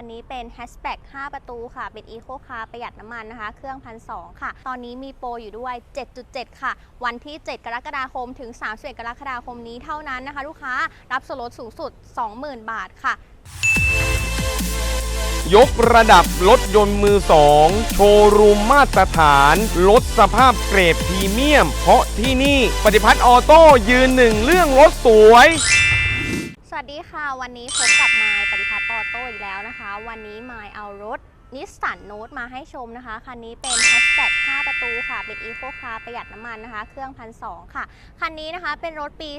คันนี้เป็น Hatchback 5ประตูค่ะ เป็น Eco Car ประหยัดน้ำมันนะคะ เครื่องพันสค่ะ ตอนนี้มีโปรอยู่ด้วย 7.7 ค่ะ วันที่ 7 กรกฎาคมถึง31กรกฎาคมนี้เท่านั้นนะคะ ลูกค้ารับส่วนลดสูงสุด 20,000 บาทค่ะ ยกระดับรถยนต์มือสองโชว์รูมมาตรฐาน ลดสภาพเกรดพรีเมียม เพราะที่นี่ปฏิพัฒน์ออโต้ยืนหนึ่งเรื่องรถสวย วัสดีค่ะ วันนี้พบกับไมล์ปฏิพัฒน์ออโต้อีกแล้วนะคะ วันนี้ไมล์เอารถนิสสันโนตมาให้ชมนะคะ คันนี้เป็น Hatchback 5ประตูค่ะ เป็น Eco Car ประหยัดน้ำมันนะคะ เครื่องพันสค่ะ คันนี้นะคะเป็นรถปี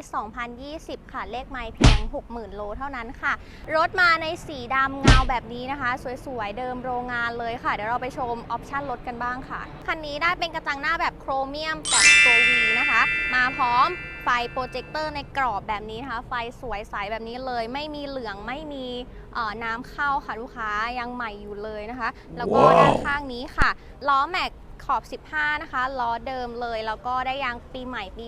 2020 ค่ะ เลขไมล์เพียง 60,000 โลเท่านั้นค่ะ รถมาในสีดำเงาแบบนี้นะคะ สวยๆ เดิมโรงงานเลยค่ะ เดี๋ยวเราไปชมออปชันรถกันบ้างค่ะ คันนี้ได้เป็นกระจังหน้าแบบโครเมียมแบบตัว V นะคะ มาพร้อม ไฟโปรเจคเตอร์ในกรอบแบบนี้นะคะ ไฟสวยใสแบบนี้เลย ไม่มีเหลืองไม่มีเอ่อน้ำเข้าค่ะลูกค้ายังใหม่อยู่เลยนะคะ แล้วก็ว้าวด้านข้างนี้ค่ะล้อแม็ก ขอบ 15 นะคะ ล้อเดิมเลย แล้วก็ได้ยางปีใหม่ปี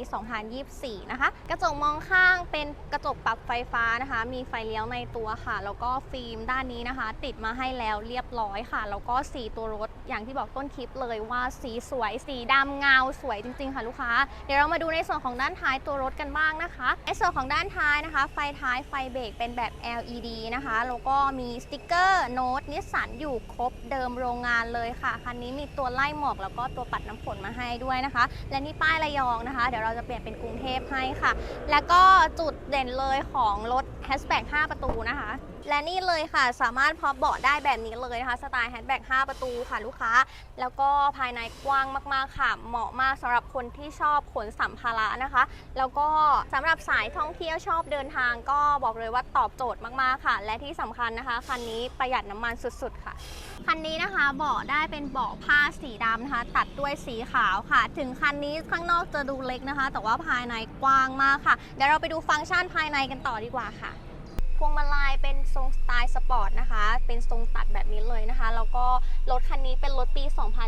2024 นะคะ กระจกมองข้างเป็นกระจกปรับไฟฟ้านะคะ มีไฟเลี้ยวในตัวค่ะ แล้วก็ฟิล์มด้านนี้นะคะ ติดมาให้แล้วเรียบร้อยค่ะ แล้วก็สีตัวรถอย่างที่บอกต้นคลิปเลยว่าสีสวย สีดำเงาสวยจริง ๆ ค่ะลูกค้า เดี๋ยวเรามาดูในส่วนของด้านท้ายตัวรถกันบ้างนะคะ ในส่วนของด้านท้ายนะคะ ไฟท้ายไฟเบรกเป็นแบบ LED นะคะ แล้วก็มีสติกเกอร์โน้ตนิสสันอยู่ครบเดิมโรงงานเลยค่ะ คันนี้มีตัวไล่หมอกแล้วก็ตัวปัดน้ำฝนมาให้ด้วยนะคะ และนี่ป้ายระยองนะคะ เดี๋ยวเราจะเปลี่ยนเป็นกรุงเทพให้ค่ะ แล้วก็จุดเด่นเลยของรถ Hatchback 5ประตูนะคะ และนี่เลยค่ะสามารถพับเบาะได้แบบนี้เลยนะคะ สไตล์ Hatchback 5ประตูค่ะลูกค้า แล้วก็ภายในกว้างมากๆค่ะ เหมาะมากสำหรับคนที่ชอบขนสัมภาระนะคะ แล้วก็สำหรับสายท่องเที่ยวชอบเดินทาง ก็บอกเลยว่าตอบโจทย์มากๆค่ะ และที่สำคัญนะคะคันนี้ประหยัดน้ำมันสุดๆค่ะคันนี้นะคะเบาะได้เป็นเบาะผ้าสีดำนะคะ ตัดด้วยสีขาวค่ะ ถึงคันนี้ข้างนอกจะดูเล็กนะคะ แต่ว่าภายในกว้างมากค่ะ เดี๋ยวเราไปดูฟังก์ชันภายในกันต่อดีกว่าค่ะ วงมาลัยเป็นทรงสไตล์สปอร์ตนะคะ เป็นทรงตัดแบบนี้เลยนะคะ แล้วก็รถคันนี้เป็นรถปี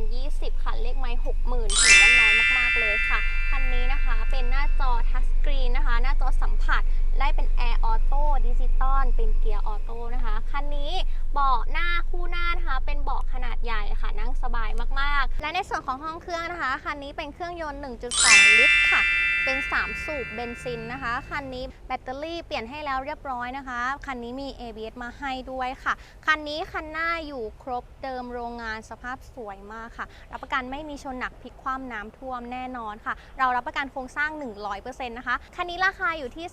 2020 ค่ะ เลขไมล์60,000ถือว่าน้อยมาก ๆ เลยค่ะ คันนี้นะคะเป็นหน้าจอทัชสกรีนนะคะ หน้าจอสัมผัส ได้เป็นแอร์ออโต้ดิจิตอล เป็นเกียร์ออโต้นะคะ คันนี้เบาะหน้าคู่หน้านะคะ เป็นเบาะขนาดใหญ่ค่ะ นั่งสบายมาก ๆ และในส่วนของห้องเครื่องนะคะ คันนี้เป็นเครื่องยนต์ 1.2 ลิตรค่ะ เป็น 3 สูบเบนซินนะคะ คันนี้แบตเตอรี่เปลี่ยนให้แล้วเรียบร้อยนะคะ คันนี้มี ABS มาให้ด้วยค่ะ คันนี้คันหน้าอยู่ครบเดิมโรงงานสภาพสวยมากค่ะ รับประกันไม่มีชนหนักพลิกคว่ำน้ำท่วมแน่นอนค่ะ เรารับประกันโครงสร้าง 100%นะคะ คันนี้ราคาอยู่ที่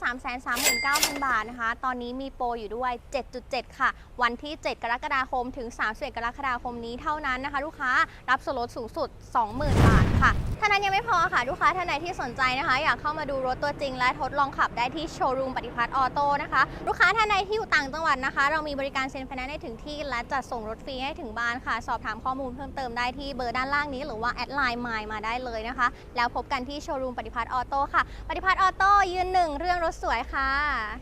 339,000 บาทนะคะ ตอนนี้มีโปรอยู่ด้วย 7.7 ค่ะ วันที่ 7 กรกฎาคมถึง31กรกฎาคมนี้เท่านั้นนะคะ ลูกค้ารับส่วนลดสูงสุด 20,000 บาทค่ะท่านั้นยังไม่พอค่ะ ลูกค้าท่านใดที่สนใจนะคะอยากเข้ามาดูรถตัวจริง และทดลองขับได้ที่โชว์รูมปฏิพัฒน์ออโต้นะคะ ลูกค้าท่านใดที่อยู่ต่างจังหวัดนะคะ เรามีบริการเซ็นไฟแนนซ์ให้ถึงที่ และจัดส่งรถฟรีให้ถึงบ้านค่ะ สอบถามข้อมูลเพิ่มเติมได้ที่เบอร์ด้านล่างนี้ หรือว่าแอดไลน์มายมาได้เลยนะคะ แล้วพบกันที่โชว์รูมปฏิพัฒน์ออโต้ค่ะ ปฏิพัฒน์ออโต้ยืนหนึ่งเรื่องรถสวยค่ะ